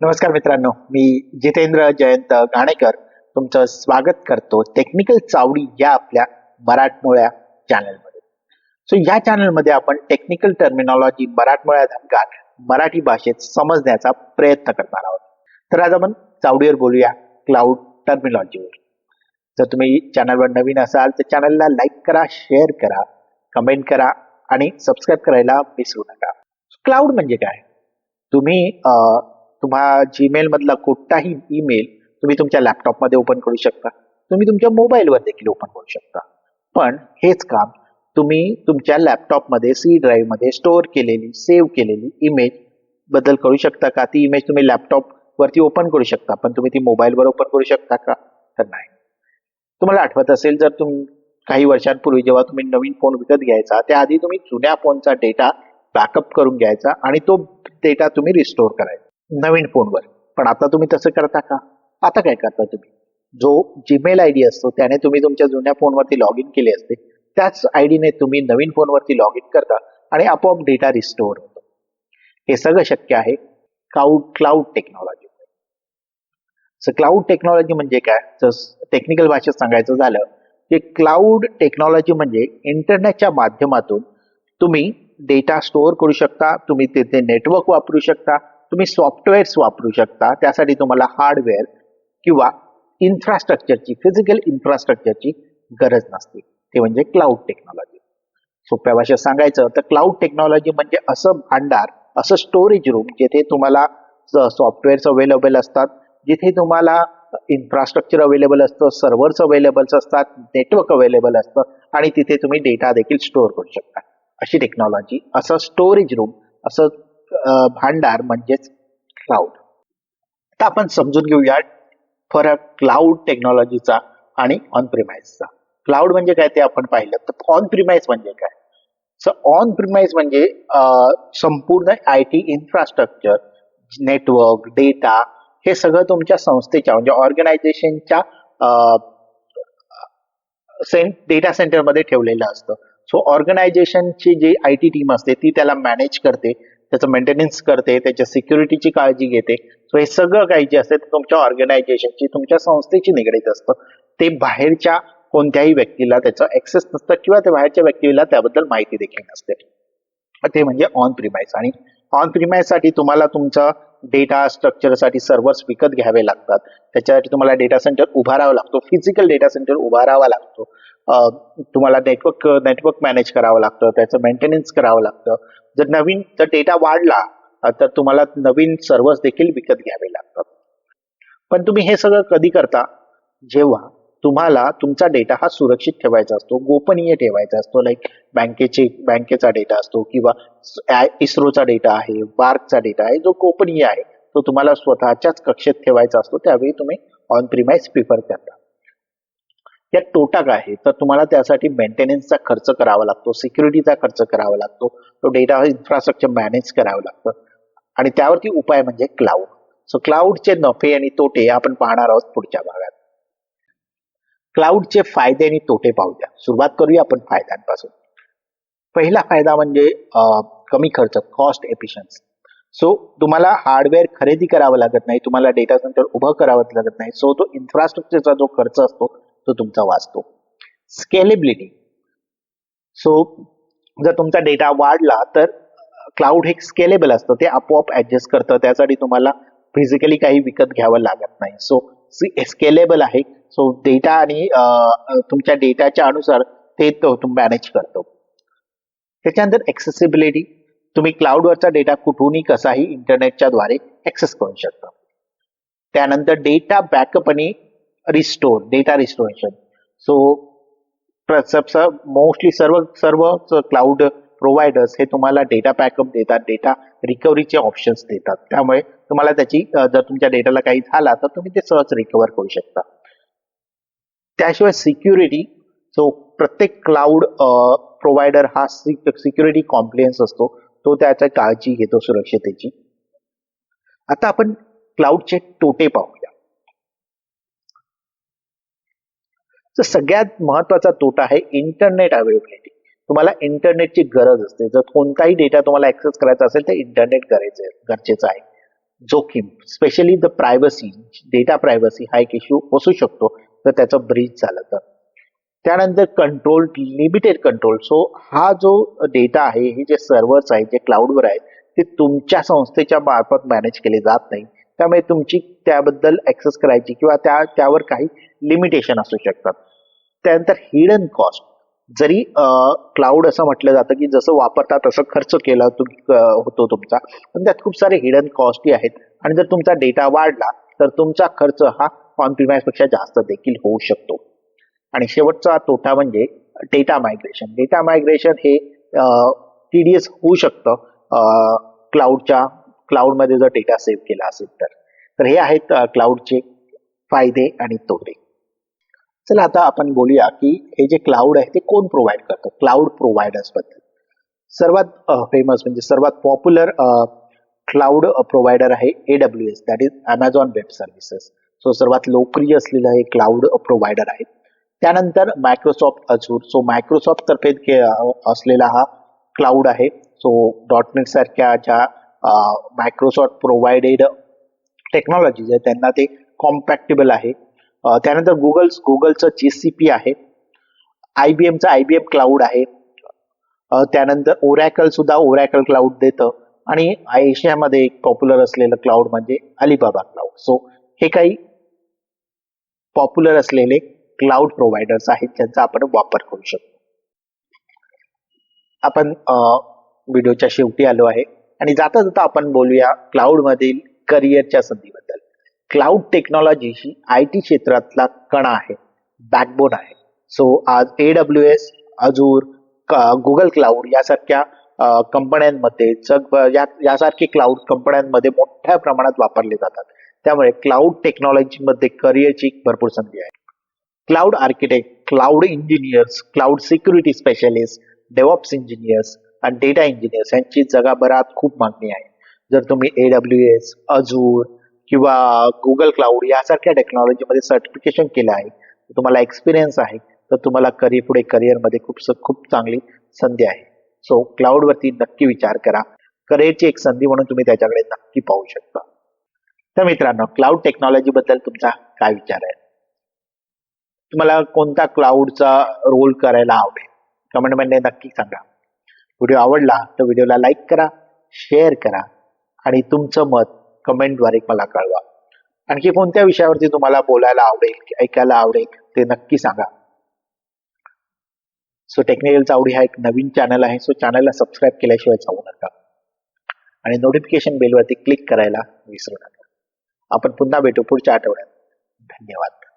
नमस्कार मित्रांनो मी जितेंद्र जयंत घाणेकर तुमचं स्वागत करतो टेक्निकल चावडी या आपल्या मराठमोळ्या चॅनलमध्ये सो या चॅनलमध्ये आपण टेक्निकल टर्मिनॉलॉजी मराठमोळ्या धनगार मराठी भाषेत समजण्याचा प्रयत्न करणार आहोत. तर आज आपण चावडीवर बोलूया क्लाउड टर्मिनॉलॉजीवर जर तुम्ही चॅनलवर नवीन असाल तर चॅनलला लाईक करा शेअर करा. कमेंट करा आणि सबस्क्राईब करायला विसरू नका. क्लाउड म्हणजे काय? तुम्ही तुम्हा जीमेल मधला कोणताही ईमेल तुम्ही तुमच्या लॅपटॉपमध्ये ओपन करू शकता. तुम्ही तुमच्या मोबाईलवर देखील ओपन करू शकता. पण हेच काम तुम्ही तुमच्या लॅपटॉपमध्ये सी ड्राईव्हमध्ये स्टोअर केलेली सेव्ह केलेली इमेजबद्दल करू शकता का? ती इमेज तुम्ही लॅपटॉप वरती ओपन करू शकता पण तुम्ही ती मोबाईलवर ओपन करू शकता का? तर नाही. तुम्हाला आठवत असेल जर तुम्ही काही वर्षांपूर्वी जेव्हा तुम्ही नवीन फोन विकत घ्यायचा त्याआधी तुम्ही जुन्या फोनचा डेटा बॅकअप करून घ्यायचा आणि तो डेटा तुम्ही रिस्टोअर करायचा नवीन फोनवर पण आता तुम्ही तसं करता का? आता काय करता तुम्ही? जो जीमेल आय डी असतो त्याने तुम्ही तुमच्या जुन्या फोनवरती लॉग इन केले असते त्याच आय डीने तुम्ही नवीन फोनवरती लॉग इन करता आणि आपोआप डेटा रिस्टोअर होतो. हे सगळं शक्य आहे cloud cloud technology so cloud technology म्हणजे काय? तर टेक्निकल भाषेत सांगायचं झालं की क्लाउड टेक्नॉलॉजी म्हणजे इंटरनेटच्या माध्यमातून तुम्ही डेटा स्टोअर करू शकता तुम्ही तिथे नेटवर्क वापरू शकता तुम्ही सॉफ्टवेअर्स वापरू शकता. त्यासाठी तुम्हाला हार्डवेअर किंवा इन्फ्रास्ट्रक्चरची फिजिकल इन्फ्रास्ट्रक्चरची गरज नसते. ते म्हणजे क्लाउड टेक्नॉलॉजी सोप्या भाषेत सांगायचं तर क्लाउड टेक्नॉलॉजी म्हणजे असं भांडार असं स्टोरेज रूम जिथे तुम्हाला सॉफ्टवेअर्स अवेलेबल असतात जिथे तुम्हाला इन्फ्रास्ट्रक्चर अवेलेबल असतं सर्व्हर्स अवेलेबल असतात नेटवर्क अवेलेबल असतं आणि तिथे तुम्ही डेटा देखील स्टोअर करू शकता. अशी टेक्नॉलॉजी असं स्टोरेज रूम असं भांडार म्हणजेच क्लाउड आता आपण समजून घेऊया फरक क्लाउड टेक्नॉलॉजीचा आणि ऑन प्रिमाइसचा क्लाउड म्हणजे काय ते आपण पाहिलं. तर ऑन प्रिमाइस म्हणजे काय? सो ऑन प्रिमाइस म्हणजे संपूर्ण I T infrastructure network data हे सगळं तुमच्या संस्थेच्या म्हणजे ऑर्गनायझेशनच्या सेंट डेटा सेंटरमध्ये ठेवलेलं असतं. सो ऑर्गनायझेशनची जी आय टी टीम असते ती त्याला मॅनेज करते त्याचं मेंटेनन्स करते त्याच्या सिक्युरिटीची काळजी घेते. सो हे सगळं काही जे असते ते तुमच्या ऑर्गनायझेशनची तुमच्या संस्थेची निगडीत असतं. ते बाहेरच्या कोणत्याही व्यक्तीला त्याचं ऍक्सेस नसतं किंवा त्या बाहेरच्या व्यक्तीला त्याबद्दल माहिती देखील नसते. ते म्हणजे ऑन प्रिमाइस आणि ऑन प्रिमाइजसाठी तुम्हाला तुमचा डेटा स्ट्रक्चरसाठी सर्व्हर्स विकत घ्यावे लागतात. त्याच्यासाठी तुम्हाला डेटा सेंटर उभारावा लागतो. फिजिकल डेटा सेंटर उभारावा लागतो. तुम्हाला नेटवर्क नेटवर्क मॅनेज करावं लागतं. त्याचं मेंटेनन्स करावं लागतं. जर नवीन जर डेटा वाढला तर तुम्हाला नवीन सर्व्हर्स देखील विकत घ्यावे लागतात. पण तुम्ही हे सगळं कधी करता? जेव्हा तुम्हाला तुमचा डेटा हा सुरक्षित ठेवायचा असतो गोपनीय ठेवायचा असतो. लाईक बँकेचे बँकेचा डेटा असतो किंवा इस्रोचा डेटा आहे बार्कचा डेटा आहे जो गोपनीय आहे तो तुम्हाला स्वतःच्याच कक्षेत ठेवायचा असतो. त्यावेळी तुम्ही ऑन प्रिमाइस प्रिफर करता. यात तोटा काय आहे? तर तुम्हाला त्यासाठी मेंटेनन्सचा खर्च करावा लागतो सिक्युरिटीचा खर्च करावा लागतो. तो डेटा इन्फ्रास्ट्रक्चर मॅनेज करावं लागतं. आणि त्यावरती उपाय म्हणजे क्लाउड सो क्लाउडचे नफे आणि तोटे आपण पाहणार आहोत पुढच्या भागात. क्लाउडचे फायदे आणि तोटे पाहूया. सुरुवात करूया आपण फायद्यांपासून. पहिला फायदा म्हणजे कमी खर्च कॉस्ट एफिशियन्सी सो तुम्हाला हार्डवेअर खरेदी करावं लागत नाही तुम्हाला डेटा सेंटर उभं करावं लागत नाही. सो तो इन्फ्रास्ट्रक्चरचा जो खर्च असतो तो तुमचा वाचतो. स्केलेबिलिटी सो जर तुमचा डेटा वाढला तर क्लाउड हे स्केलेबल असतं. ते आपोआप ऍडजस्ट करतं. त्यासाठी तुम्हाला फिजिकली काही विकत घ्यावं लागत नाही. सो स्केलेबल आहे. सो डेटा आणि तुमच्या डेटाच्या अनुसार ते मॅनेज करतो. त्याच्यानंतर ॲक्सेसिबिलिटी तुम्ही क्लाउडवरचा डेटा कुठूनही कसाही इंटरनेटच्या द्वारे ऍक्सेस करू शकता. त्यानंतर डेटा बॅकअप आणि restore data restoration so mostly सर्व सर्व क्लाउड प्रोव्हायडर्स हे तुम्हाला डेटा बॅकअप देतात डेटा रिकव्हरीचे ऑप्शन्स देतात. त्यामुळे तुम्हाला त्याची जर तुमच्या डेटाला काही झाला तर तुम्ही ते सहज रिकव्हर करू शकता. त्याशिवाय सिक्युरिटी सो प्रत्येक क्लाउड प्रोव्हायडर हा सिक्युरिटी कॉम्प्लियन्स असतो. तो त्याच्या काळजी घेतो सुरक्षतेची आता आपण क्लाउडचे तोटे पाहूया. तर सगळ्यात महत्त्वाचा तोटा आहे इंटरनेट अवेलेबिलिटी तुम्हाला इंटरनेटची गरज असते. जर कोणताही डेटा तुम्हाला ऍक्सेस करायचा असेल तर इंटरनेट करायचं आहे गरजेचं आहे. जोखीम specially the privacy data privacy हा एक इश्यू असू शकतो. तर त्याचं ब्रीच झालं तर. त्यानंतर कंट्रोल लिमिटेड कंट्रोल सो हा जो डेटा आहे हे जे सर्व्हर्स आहेत जे क्लाउडवर आहेत ते तुमच्या संस्थेच्या मार्फत मॅनेज केले जात नाही. त्यामुळे तुमची त्याबद्दल ऍक्सेस करायची किंवा त्या त्यावर काही लिमिटेशन असू शकतात. त्यानंतर हिडन कॉस्ट जरी क्लाउड असं म्हटलं जातं की जसं वापरता तसं खर्च केला होतो तुमचा. पण त्यात खूप सारे हिडन कॉस्टही आहेत. आणि जर तुमचा डेटा वाढला तर तुमचा खर्च हा ऑनपेक्षा जास्त देखील होऊ शकतो. आणि शेवटचा तोटा म्हणजे डेटा मायग्रेशन डेटा मायग्रेशन हे टीडीएस होऊ शकतं क्लाउडच्या क्लाउडमध्ये जर डेटा सेव्ह केला असेल तर. तर हे आहेत क्लाउडचे फायदे आणि तोटे. चला आता आपण बोलूया की हे जे क्लाउड आहे ते कोण प्रोव्हाइड करतं? क्लाउड प्रोव्हायडर्सबद्दल. सर्वात फेमस म्हणजे सर्वात पॉप्युलर क्लाउड प्रोव्हायडर आहे A W S that is Amazon web services so सर्वात लोकप्रिय असलेलं हे क्लाउड प्रोव्हायडर आहे. त्यानंतर मायक्रोसॉफ्ट अजूर सो मायक्रोसॉफ्ट तर्फे असलेला हा क्लाउड आहे. सो डॉटनेट सारख्या ज्या मायक्रोसॉफ्ट प्रोव्हाइडेड टेक्नॉलॉजीज आहे त्यांना ते कॉम्पॅक्टेबल आहे. त्यानंतर गुगल गुगलचं जी सी पी आहे. आय बी एमचं आय बी एम क्लाउड आहे. त्यानंतर ओरॅकल सुद्धा ओरॅकल क्लाउड देतं. आणि एशियामध्ये एक पॉप्युलर असलेलं क्लाउड म्हणजे अलिबाबा क्लाउड सो हे काही पॉप्युलर असलेले क्लाउड प्रोव्हायडर्स आहेत ज्यांचा आपण वापर करू शकतो. आपण व्हिडिओच्या शेवटी आलो आहे. आणि जाता जाता आपण बोलूया क्लाउडमधील करिअरच्या संधीबद्दल. क्लाउड टेक्नॉलॉजी ही आय टी क्षेत्रातला कणा आहे बॅकबोन आहे. सो आज A W S Azure Google cloud यासारख्या कंपन्यांमध्ये जग या यासारखे क्लाउड कंपन्यांमध्ये मोठ्या प्रमाणात वापरले जातात. त्यामुळे क्लाउड टेक्नॉलॉजी मध्ये करिअरची भरपूर संधी आहे. Cloud architect cloud engineers cloud security specialist DevOps engineers आणि डेटा इंजिनियर्स यांची जगाभरात खूप मागणी आहे. जर तुम्ही ए डब्ल्यू एस अजूर किंवा गुगल क्लाउड यासारख्या टेक्नॉलॉजीमध्ये सर्टिफिकेशन केलं आहे तुम्हाला एक्सपिरियन्स आहे तर तुम्हाला करिअर पुढे करिअरमध्ये खूप खूप चांगली संधी आहे. सो क्लाउडवरती नक्की विचार करा. करिअरची एक संधी म्हणून तुम्ही त्याच्याकडे नक्की पाहू शकता. तर मित्रांनो क्लाउड टेक्नॉलॉजी बद्दल तुमचा काय विचार आहे? तुम्हाला कोणता क्लाउडचा रोल करायला आवडेल? कमेंटमध्ये नक्की सांगा. व्हिडिओ आवडला तर व्हिडिओला लाईक करा शेअर करा आणि तुमचं मत कमेंटद्वारे मला कळवा. आणखी कोणत्या विषयावरती तुम्हाला बोलायला आवडेल ऐकायला आवडेल ते नक्की सांगा. सो टेक्निकल चावडी हा एक नवीन चॅनल आहे. सो चॅनलला सबस्क्राईब केल्याशिवाय जाऊ नका. आणि नोटिफिकेशन बेलवरती क्लिक करायला विसरू नका. आपण पुन्हा भेटू पुढच्या आठवड्यात. धन्यवाद.